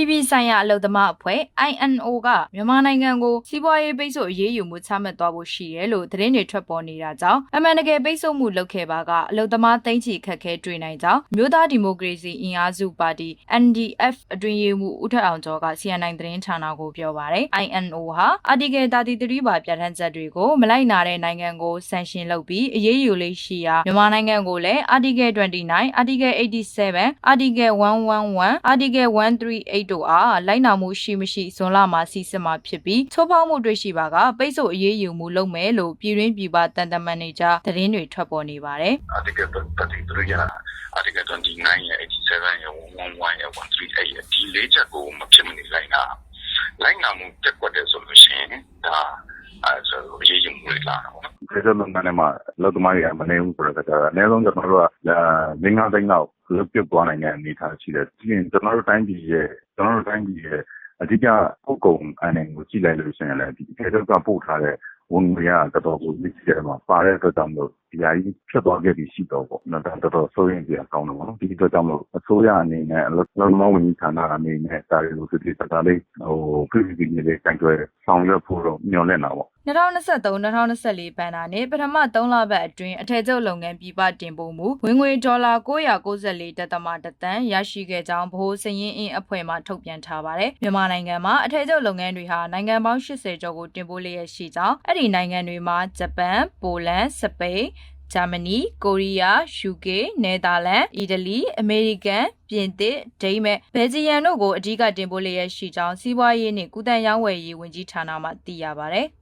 ပြည်ပြည်ဆိုင်ရာအလုပ်သမားအဖွဲ့ INO ကမြန်မာနိုင်ငံကိုစီးပွားရေးပိတ်ဆို့အရေးယူမှုချမှတ်သွားဖို့ရှိတယ်လို့သတင်းတွေထွက်ပေါ်နေတာကြောင့်အမှန်တကယ်ပိတ်ဆို့မှုလုပ်ခဲ့ပါကအလုပ်သမားသိန်းချီခက်ခဲတွေ့နိုင်ကြောင်းမြို့သားဒီမိုကရေစီအင်အားစုပါတီ NDF အတွင်းရေးမှူးဦးထက်အောင်ကျော်က CNN သတင်းဌာနကိုပြောပါတယ် INO ဟာ Article 33ပါပြဋ္ဌာန်းချက်တွေကိုမလိုက်နာတဲ့နိုင်ငံကိုဆန်ရှင်လုပ်ပြီးအရေးယူလေးရှိရာမြန်မာနိုင်ငံကိုလည်း Article 29 Article 87 Article 111 Article 138တို့အားလိုက်နာမှုရှိမရှိဇွန်လမှာစီစစ်မှာဖြစ်ပြီးချိုးဖောက်မှုတွေ့ရှိပါကပိတ်ဆို့အရေးယူမှုလုပ်မယ်လို့ပြည်တွင်းပြည်ပတန်တမန်နေကြသတင်းတွေထွက်ပေါ်နေပါတယ် article 33ရ article 29ရ 87ရ111ရ138ရဒီလေးချက်ကိုမဖြစ်မနေလိုက်နာလိုက်နာမှုတက်ကွက်တယ်ဆိုလို့ရှိရင်ဒါအဲဆိုအရေးယူမှုတွေလာတာပေါ့နော်ဒီလိုလုပ်ငန်းတွေမှာလောက်သမားတွေကမနေဘူးဆိုတော့အနည်းဆုံးကျွန်တော်တို့ကငင်းငါးသိန်းလောက်လွတ်ပြုတ်သွားနိုင်တဲ့အနေအထားရှိတယ်။ဒီရင်ကျွန်တော်တို့တိုင်းပြည်ရဲ့ ကျွန်တော်တို့တိုင်းပြည်ရဲ့အဓိကပုတ်ကုံအနေကိုကြည့်လိုက်လို့ရှိရင်လည်းဒီအထက်ကပို့ထားတဲ့ဝန်ငွေကတော်တော်ကိုကြီးကျယ်မှာပါတဲ့အတွက်ကြောင့်မို့ ဒီအကြီးဖြစ်သွားခဲ့ပြီးရှိတော့ပေါ့။ဒါတော်တော်စိုးရင်ကြကောင်းတယ်ပေါ့နော်။ဒီအတွက်ကြောင့်မို့အစိုးရအနေနဲ့အလုံးလုံးဝန်ကြီးဌာနအနေနဲ့ဒါတွေကိုစစ်စစ်သားလေးဟိုပြည်ပြည်ပြည်လေးတိုင်တွဲဆောင်ရွက်ဖို့တော့မျှော်လင့်တာပေါ့။2023-2024ဘဏ္ဍာနှစ်ပထမ3လပတ်အတွင်းအထည်ချုပ်လုပ်ငန်းပြည်ပတင်ပို့မှုဝင်ငွေဒေါ်လာ994တသမတသန်းရရှိခဲ့ကြောင်းဗဟိုစည်ရင်းအင်းအဖွဲ့မှထုတ်ပြန်ထားပါတယ်။မြန်မာနိုင်ငံမှာအထည်ချုပ်လုပ်ငန်းတွေဟာနိုင်ငံပေါင်း80ကျော်ကိုတင်ပို့လျက်ရှိကြောင်းအဲ့ဒီနိုင်ငံတွေမှာဂျပန်၊ပိုလန်၊စပိန် ဂျာမနီ၊ကိုရီးယား၊ယူကေ၊နယ်သာလန်၊အီတလီ၊အမေရိကန်၊ပြင်သစ်၊ဒိန်းမတ်၊ဘယ်လ်ဂျီယံတို့ကိုအဓိကတင်ပို့လျက်ရှိကြောင်းစီးပွားရေးနှင့်ကုသရေးရောင်းဝယ်ရေးဝန်ကြီးဌာနမှသိရပါဗျ။